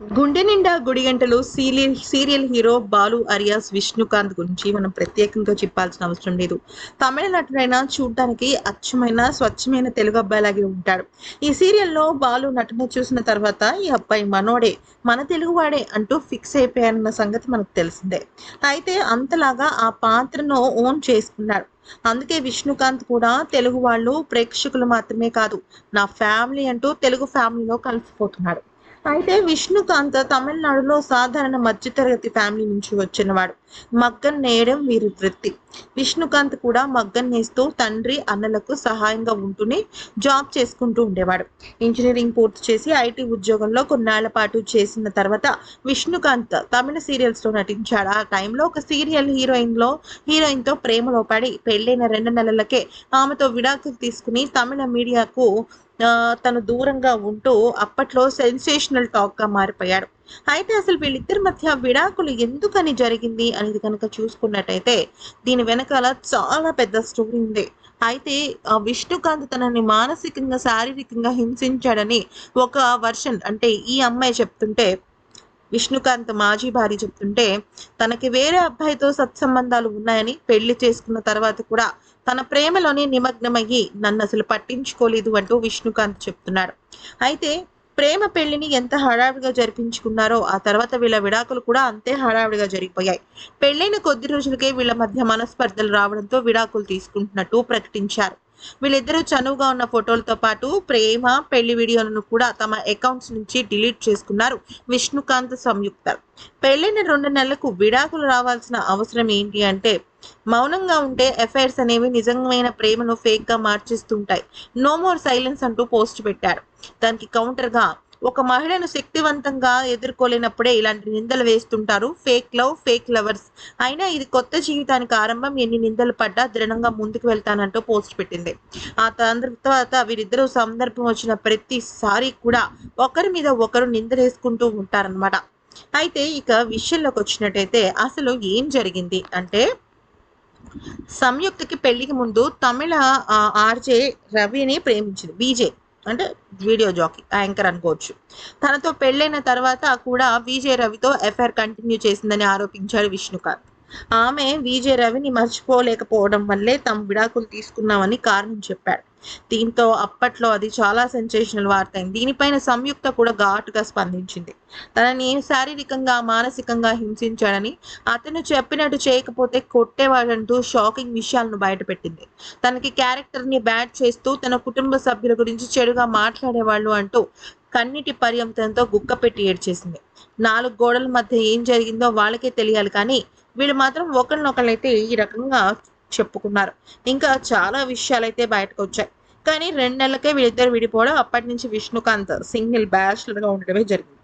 Gunde Ninda Gudigantalu serial serial hero Balu alias Vishnukanth గురించి మనం ప్రత్యేకంగా చెప్పాల్సిన అవసరం లేదు. తమిళ నటుడైన చూడడానికి అచ్చమైన స్వచ్ఛమైన తెలుగు అబ్బాయిలాగే ఉంటాడు. ఈ సీరియల్లో బాలు నటన చూసిన తర్వాత ఈ అబ్బాయి మనోడే మన తెలుగువాడే అంటూ ఫిక్స్ అయిపోయారన్న సంగతి మనకు తెలిసిందే. అయితే అంతలాగా ఆ పాత్రను ఓన్ చేసుకున్నాడు. అందుకే విష్ణుకాంత్ కూడా తెలుగు వాళ్ళు ప్రేక్షకులు మాత్రమే కాదు నా ఫ్యామిలీ అంటూ తెలుగు ఫ్యామిలీలో కలిసిపోతున్నాడు. అయితే విష్ణుకాంత్ తమిళనాడులో సాధారణ మధ్యతరగతి ఫ్యామిలీ నుంచి వచ్చినవాడు. మగ్గం నేయడం వీరి వృత్తి. విష్ణుకాంత్ కూడా మగ్గం నేస్తూ తండ్రి అన్నలకు సహాయంగా ఉంటూనే జాబ్ చేసుకుంటూ ఉండేవాడు. ఇంజనీరింగ్ పూర్తి చేసి ఐటీ ఉద్యోగంలో కొన్నాళ్ళ పాటు చేసిన తర్వాత విష్ణుకాంత్ తమిళ సీరియల్స్లో నటించాడు. ఆ టైంలో ఒక సీరియల్ హీరోయిన్లో హీరోయిన్తో ప్రేమలో పడి పెళ్ళైన రెండు నెలలకే ఆమెతో విడాకులు తీసుకుని తమిళ మీడియాకు తను దూరంగా ఉంటూ అప్పట్లో సెన్సేషనల్ టాక్గా మారిపోయాడు. అయితే అసలు వీళ్ళిద్దరి మధ్య విడాకులు ఎందుకని జరిగింది అనేది కనుక చూసుకున్నట్టయితే దీని వెనకాల చాలా పెద్ద స్టోరీ ఉంది. అయితే విష్ణుకాంత్ తనని మానసికంగా శారీరకంగా హింసించాడని ఒక వర్షన్ అంటే ఈ అమ్మాయి చెప్తుంటే విష్ణుకాంత్ మాజీ భార్య చెప్తుంటే తనకి వేరే అబ్బాయితో సత్సంబంధాలు ఉన్నాయని పెళ్ళి చేసుకున్న తర్వాత కూడా తన ప్రేమలోనే నిమగ్నమయ్యి నన్ను అసలు పట్టించుకోలేదు అంటూ విష్ణుకాంత్ చెప్తున్నాడు. అయితే ప్రేమ పెళ్ళిని ఎంత హడావిడిగా జరిపించుకున్నారో ఆ తర్వాత వీళ్ళ విడాకులు కూడా అంతే హడావిడిగా జరిగిపోయాయి. పెళ్ళైన కొద్ది రోజులకే వీళ్ళ మధ్య మనస్పర్ధలు రావడంతో విడాకులు తీసుకుంటున్నట్టు ప్రకటించారు. వీళ్ళిద్దరూ చనువుగా ఉన్న ఫోటోలతో పాటు ప్రేమ పెళ్ళి వీడియోలను కూడా తమ అకౌంట్స్ నుంచి డిలీట్ చేసుకున్నారు. విష్ణుకాంత్ సంయుక్త. పెళ్ళిన రెండు నెలలకు విడాకులు రావాల్సిన అవసరం ఏంటి అంటే మౌనంగా ఉంటే ఎఫైర్స్ అనేవి నిజమైన ప్రేమను ఫేక్గా మార్చేస్తుంటాయి. నో మోర్ సైలెన్స్ అంటూ పోస్ట్ పెట్టారు. దానికి కౌంటర్గా ఒక మహిళను శక్తివంతంగా ఎదుర్కోలేనప్పుడే ఇలాంటి నిందలు వేస్తుంటారు. Fake love fake lovers. అయినా ఇది కొత్త జీవితానికి ఆరంభం. ఎన్ని నిందలు పడ్డా దృఢంగా ముందుకు వెళ్తానంటూ పోస్ట్ పెట్టింది. ఆ తర్వాత వీరిద్దరూ సందర్భం వచ్చిన ప్రతిసారి కూడా ఒకరి మీద ఒకరు నిందలేసుకుంటూ ఉంటారనమాట అయితే ఇక విషయంలోకి వచ్చినట్టయితే అసలు ఏం జరిగింది అంటే సంయుక్తకి పెళ్ళికి ముందు తమిళ ఆర్జే రవిని ప్రేమించింది బీజే. అంటే వీడియో జాకీ యాంకర్ అనుకోవచ్చు. తనతో పెళ్ళైన తర్వాత కూడా విజయ్ రవితో ఎఫ్ఐఆర్ కంటిన్యూ చేసిందని ఆరోపించాడు విష్ణుకాంత్. ఆమె విజయ్ రవిని మర్చిపోలేకపోవడం వల్లే తాము విడాకులు తీసుకున్నామని కారణం చెప్పాడు. దీంతో అప్పట్లో అది చాలా సెన్సేషనల్ వార్త అయింది. దీనిపైన సంయుక్త కూడా ఘాటుగా స్పందించింది. తనని శారీరకంగా మానసికంగా హింసించాడని అతను చెప్పినట్టు చేయకపోతే కొట్టేవాడంటూ షాకింగ్ విషయాలను బయటపెట్టింది. తనకి క్యారెక్టర్ని బ్యాడ్ చేస్తూ తన కుటుంబ సభ్యుల గురించి చెడుగా మాట్లాడేవాళ్ళు అంటూ కన్నిటి పర్యంతంతో గుక్క పెట్టి ఏడ్చేసింది. నాలుగు గోడల మధ్య ఏం జరిగిందో వాళ్ళకే తెలియాలి కానీ వీళ్ళు మాత్రం ఒకరినొకరైతే ఈ రకంగా చెప్పుకున్నారు. ఇంకా చాలా విషయాలైతే బయటకు వచ్చాయి. కానీ రెండు నెలలకే వీళ్ళిద్దరు విడిపోవడం అప్పటి నుంచి విష్ణుకాంత్ సింగిల్ బ్యాచులర్గా ఉండడమే జరిగింది.